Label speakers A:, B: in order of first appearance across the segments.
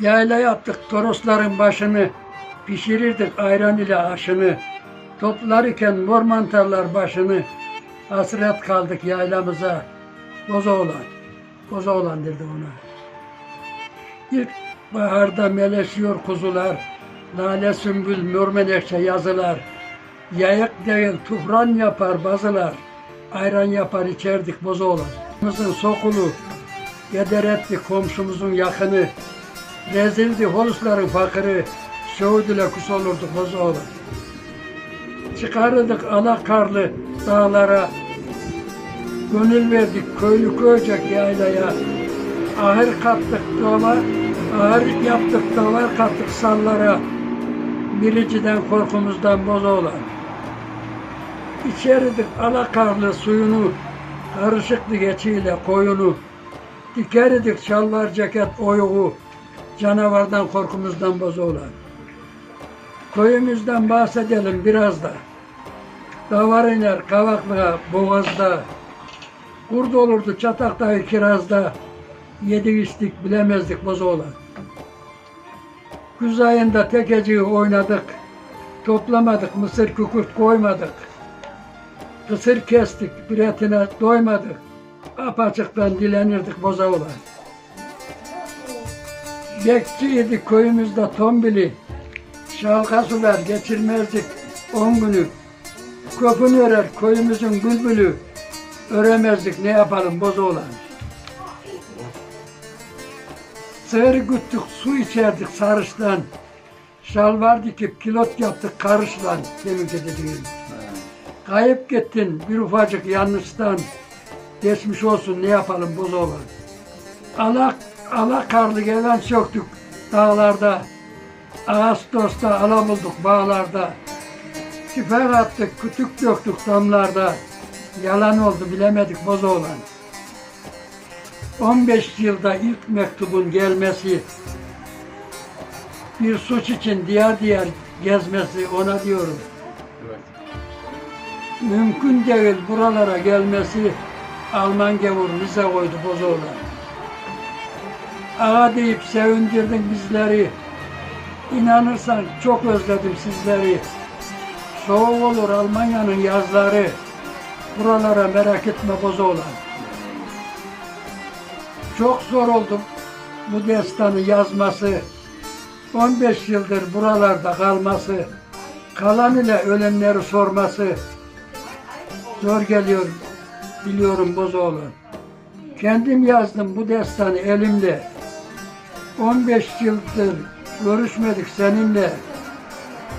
A: Yayla yaptık torosların başını, pişirirdik ayran ile aşını. Toplarken mor mantarlar başını, hasret kaldık yaylamıza. Boza olan dedi ona. İlk baharda meleşiyor kuzular, lale sümbül mör menekşe yazılar. Yayık değil tufran yapar bazılar, ayran yapar içerdik boza olan. Mızın sokulu, Geder etti komşumuzun yakını, rezildi holusların fakiri, Söğüdüle kus olurduk bozoğlu. Çıkarırdık alakarlı dağlara, Gönül verdik köylü köycek yaylaya, Ahır kattık dova, ahır yaptık davar kattık sallara, Biriciden korkumuzdan bozoğlan. İçeridik alakarlı suyunu, Karışıktı geçiyle koyunu, Dikeridik şalvar ceket oyuğu, canavardan korkumuzdan bozoğlan. Köyümüzden bahsedelim biraz da. Davar iner kavaklığa, boğazda. Kurd olurdu çataktaki kirazda. Yedi içtik bilemezdik bozoğlan. Güz ayında tekeciyi oynadık. Toplamadık, mısır kükürt koymadık. Kısır kestik, biretine doymadık. Apaçıktan dilenirdik boza olan. Bekçiydi köyümüzde tombili. Şalka sular geçirmezdik on günü. Köpün örer köyümüzün bülbülü. Öremezdik ne yapalım boza olan. Sığır güttük su içerdik sarıştan. Şalvar dikip kilot yaptık karışlan deminki dediğim. Kayıp gittin bir ufacık yanlıştan. Geçmiş olsun ne yapalım boz olan. Ala, gelen söktük dağlarda. Ağustos'ta ala bulduk bağlarda. Küfer attık, kütük döktük damlarda. Yalan oldu bilemedik boz olan. 15 yılda ilk mektubun gelmesi, bir suç için diğer diğer gezmesi ona diyorum. Mümkün değil buralara gelmesi Alman gavur bize koydu bozoğla. Ağa deyip sevindirdin bizleri. İnanırsan çok özledim sizleri. Soğuk olur Almanya'nın yazları. Buralara merak etme bozoğla. Çok zor oldu bu destanı yazması. 15 yıldır buralarda kalması. Kalan ile ölenleri sorması. Zor geliyor biliyorum Bozoğlu. Kendim yazdım bu destanı elimle. 15 yıldır görüşmedik seninle.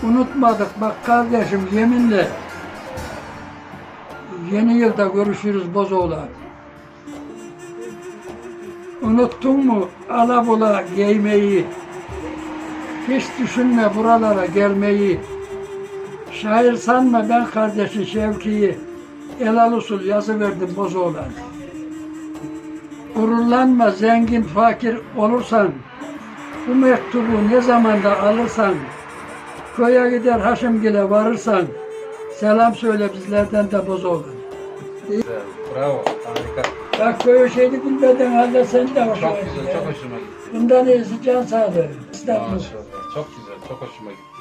A: Unutmadık bak kardeşim yeminle. Yeni yılda görüşürüz Bozoğlu. Unuttun mu alabola giymeyi? Hiç düşünme buralara gelmeyi. Şair sanma ben kardeşin Şevki'yi. Elal usul yazı verdim Bozoğlan. Gururlanma zengin fakir olursan, bu mektubu ne zamanda alırsan, köye gider Haşimgil'e varırsan, selam söyle bizlerden de Bozoğlan.
B: Güzel. Bravo. Harika.
A: Bak köy şeyini bilmeden halde sen de hoşuma
B: Çok güzel. Çok hoşuma gitti.
A: Bundan iyisi can sağlığı. İstanbul.
B: Maşallah. Çok güzel. Çok hoşuma gitti.